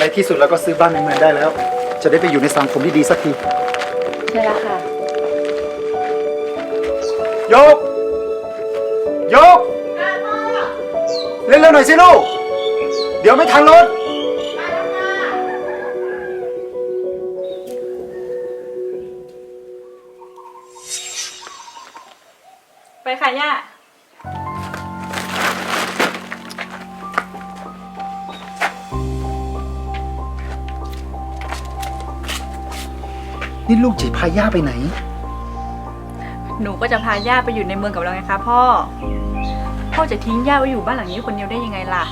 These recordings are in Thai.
ในที่สุดเราก็ซื้อบ้านในเมืองได้แล้ว จะได้ไปอยู่ในสังคมที่ดีสักทีใช่แล้วค่ะ ยก ยกเล่นเร็วหน่อยสิลูก เดี๋ยวไม่ทันรถ ไปค่ะย่า นี่ลูกจะพาย่าไปไหน หนูก็จะพาย่าไปอยู่ในเมืองกับเราไงคะพ่อ พ่อจะทิ้งย่าไว้อยู่บ้านหลังนี้คนเดียวได้ยังไงล่ะ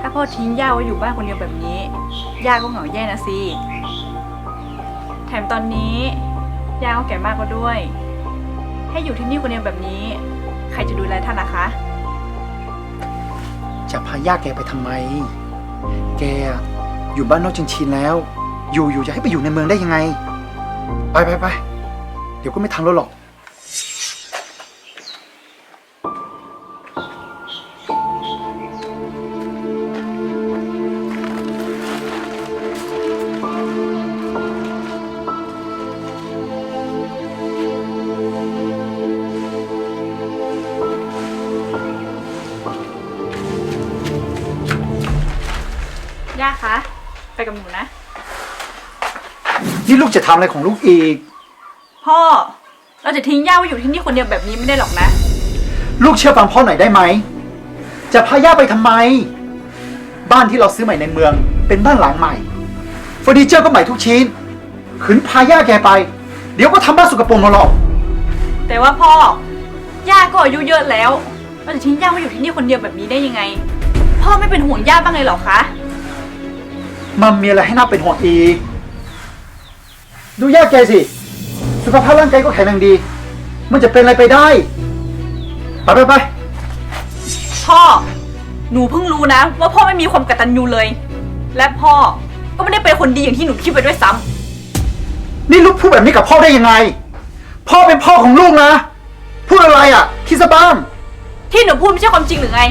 ถ้าพ่อทิ้งย่าไว้อยู่บ้านคนเดียวแบบนี้ ย่าก็เหงาแย่นะสิ แถมตอนนี้ย่าก็แก่มากแล้วด้วย ให้อยู่ที่นี่คนเดียวแบบนี้ ใครจะดูแลท่านล่ะคะ จะพาย่าแกไปทำไม แกอยู่บ้านนอกจนชินแล้ว อยู่อยู่จะให้ไปอยู่ในเมืองได้ยังไง ไปไปไปเดี๋ยวก็ไม่ทันรถหรอก ย่าคะ ไปกับหนูนะ นี่ลูกจะทำอะไรของลูกอีก พ่อ เราจะทิ้งย่าไว้อยู่ที่นี่คนเดียวแบบนี้ไม่ได้หรอกนะ ลูกเชื่อฟังพ่อหน่อยได้ไหม จะพาย่าไปทำไม บ้านที่เราซื้อใหม่ในเมือง เป็นบ้านหลังใหม่เฟอร์นิเจอร์ก็ใหม่ทุกชิ้นขืนพาย่าแกไป เดี๋ยวก็ทำบ้านสกปรกมาหรอก แต่ว่าพ่อย่าก็อายุเยอะแล้ว เราจะทิ้งย่าไว้อยู่ที่นี่คนเดียวแบบนี้ได้ยังไง พ่อไม่เป็นห่วงย่าบ้างเลยเหรอคะ มันมีอะไรให้น่าเป็นห่วงอีก ดูย่าแกสิ สุขภาพร่างกายก็แข็งแรงดี มันจะเป็นอะไรไปได้ ไปไปไปพ่อ หนูเพิ่งรู้นะ ว่าพ่อไม่มีความกตัญญูเลย และพ่อก็ไม่ได้เป็นคนดีอย่างที่หนูคิดไปด้วยซ้ำนี่ลูกพูดแบบนี้กับพ่อได้ยังไง พ่อเป็นพ่อของลูกนะ พูดอะไรอะ คิดซะบ้าง ที่หนูพูดไม่ใช่ความจริงหรือไง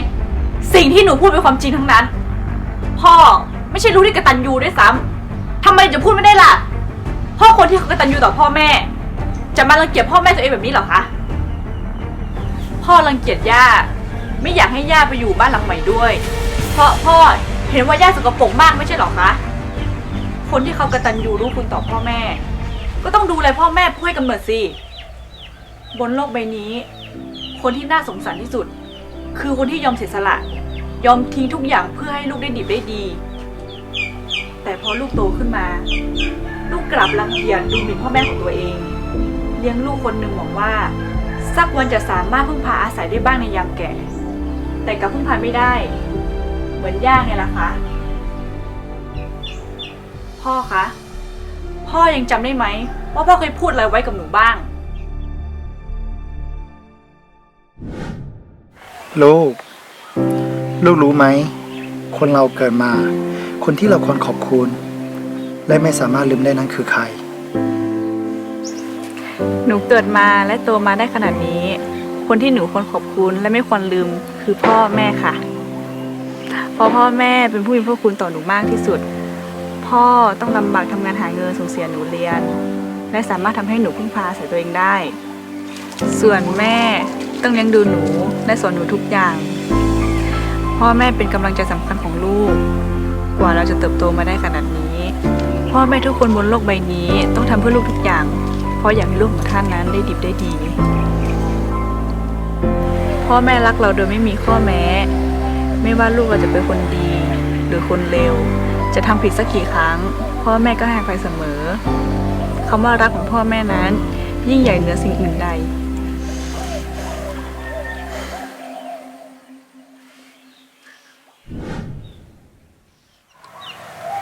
สิ่งที่หนูพูดเป็นความจริงทั้งนั้น พ่อไม่ใช่ลูกที่กตัญญูด้วยซ้ำทำไมจะพูดไม่ได้ล่ะ พ่อคนที่เขากตัญญูต่อพ่อแม่ จะมารังเกียจพ่อแม่ตัวเองแบบนี้เหรอคะ พ่อรังเกียจย่า ไม่อยากให้ย่าไปอยู่บ้านหลังใหม่ด้วย เพราะพ่อเห็นว่าย่าสกปรกมากไม่ใช่เหรอคะ คนที่เขากตัญญูรู้คุณต่อพ่อแม่ ก็ต้องดูแลพ่อแม่ผู้ให้กำเนิดสิ บนโลกใบนี้ คนที่น่าสงสารที่สุด คือคนที่ยอมเสียสละ ยอมทิ้งทุกอย่างเพื่อให้ลูกได้ดีได้ดี แต่พอลูกโตขึ้นมา ลูกกลับรังเกียจดูหมิ่นพ่อแม่ของตัวเอง เลี้ยงลูกคนหนึ่งหวังว่า สักวันจะสามารถพึ่งพาอาศัยได้บ้างในยามแก่ แต่กลับพึ่งพาไม่ได้ เหมือนย่าไงล่ะคะพ่อคะพ่อยังจำได้ไหมว่าพ่อเคยพูดอะไรไว้กับหนูบ้าง ลูก ลูกรู้ไหม คนเราเกิดมา คนที่เราควรขอบคุณ และไม่สามารถลืมได้นั้นคือใคร หนูเกิดมาและโตมาได้ขนาดนี้ คนที่หนูควรขอบคุณและไม่ควรลืมคือพ่อแม่ค่ะ เพราะพ่อแม่เป็นผู้มีพระคุณต่อหนูมากที่สุด พ่อต้องลำบากทำงานหาเงินส่งเสียหนูเรียน และสามารถทำให้หนูพึ่งพาอาศัยตัวเองได้ ส่วนแม่ต้องเลี้ยงดูหนูและสอนหนูทุกอย่าง พ่อแม่เป็นกำลังใจสำคัญของลูก กว่าเราจะเติบโตมาได้ขนาดนี้พ่อแม่ทุกคนบนโลกใบนี้ ต้องทำเพื่อลูกทุกอย่าง เพราะอยากให้ลูกของท่านนั้นได้ดิบได้ดี พ่อแม่รักเราโดยไม่มีข้อแม้ ไม่ว่าลูกเราจะเป็นคนดี หรือคนเลวจะทำผิดสักกี่ครั้ง พ่อแม่ก็ให้อภัยเสมอคำว่ารักของพ่อแม่นั้น ยิ่งใหญ่เหนือสิ่งอื่นใด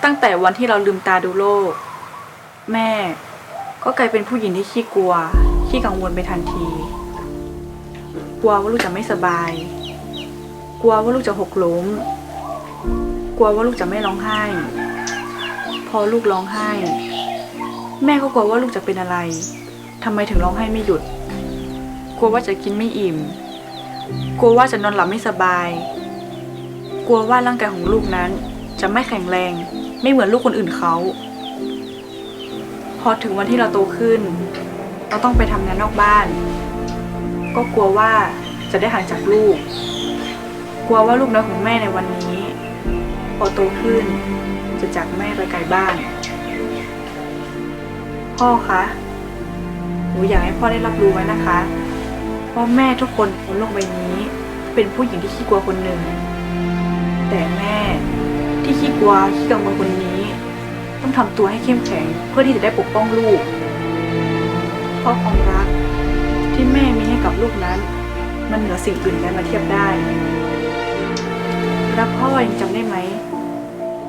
ตั้งแต่วันที่เราลืมตาดูโลก แม่ ก็กลายเป็นผู้หญิงที่ขี้กลัว ขี้กังวลไปทันที กลัวว่าลูกจะไม่สบาย กลัวว่าลูกจะหกล้ม กลัวว่าลูกจะไม่ร้องไห้ พอลูกร้องไห้ แม่ก็กลัวว่าลูกจะเป็นอะไรทำไมถึงร้องไห้ไม่หยุด กลัวว่าจะกินไม่อิ่ม กลัวว่าจะนอนหลับไม่สบาย กลัวว่าร่างกายของลูกนั้นจะไม่แข็งแรง ไม่เหมือนลูกคนอื่นเขา พอถึงวันที่เราโตขึ้น เราต้องไปทำงานนอกบ้าน ก็กลัวว่าจะได้ห่างจากลูก กลัวว่าลูกน้อยของแม่ในวันนี้พอโตขึ้นจะจากแม่ไปไกลบ้าน พ่อคะหนูอยากให้พ่อได้รับรู้ไว้นะคะว่าแม่ทุกคนบนโลกใบนี้ เป็นผู้หญิงที่ขี้กลัวคนหนึ่งแต่แม่ ที่ขี้กลัวขี้กังวลคนนี้ ต้องทำตัวให้เข้มแข็งเพื่อที่จะได้ปกป้องลูก เพราะความรักที่แม่มีให้กับลูกนั้น มันเหนือสิ่งอื่นใดมาเทียบได้แล้วพ่อยังจำได้ไหม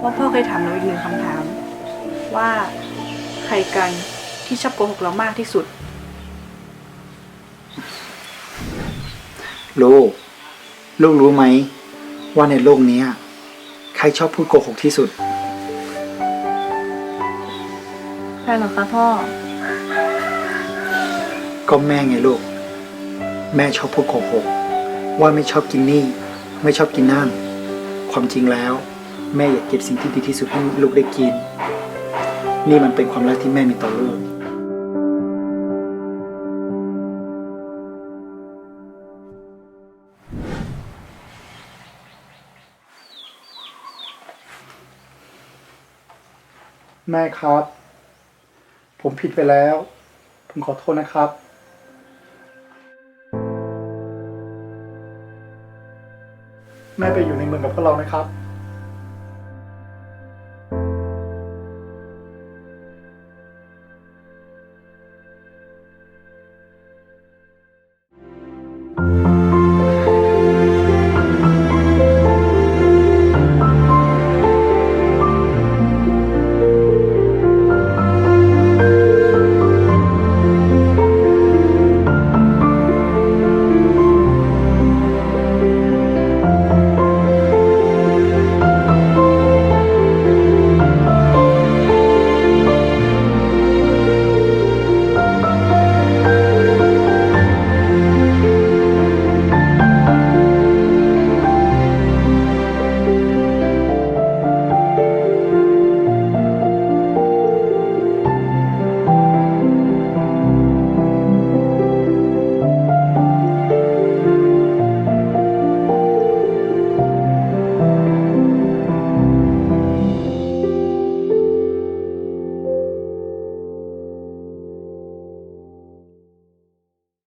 ว่าพ่อเคยถามเราอีกหนึ่งคำถาม ว่าใครกันที่ชอบโกหกเรามากที่สุด ลูก ลูกรู้ไหม ว่าในโลกนี้ ใครชอบพูดโกหกที่สุดใช่หรอคะพ่อ ก็แม่ไงลูก แม่ชอบพูดโกหก ว่าไม่ชอบกินนี่ ไม่ชอบกินนั่น ความจริงแล้ว แม่อยากเก็บสิ่งที่ดีที่สุดให้ลูกได้กิน นี่มันเป็นความรักที่แม่มีต่อลูก แม่ครับ ผมผิดไปแล้ว ผมขอโทษนะครับ แม่ไปอยู่ในเมืองกับพวกเรานะครับ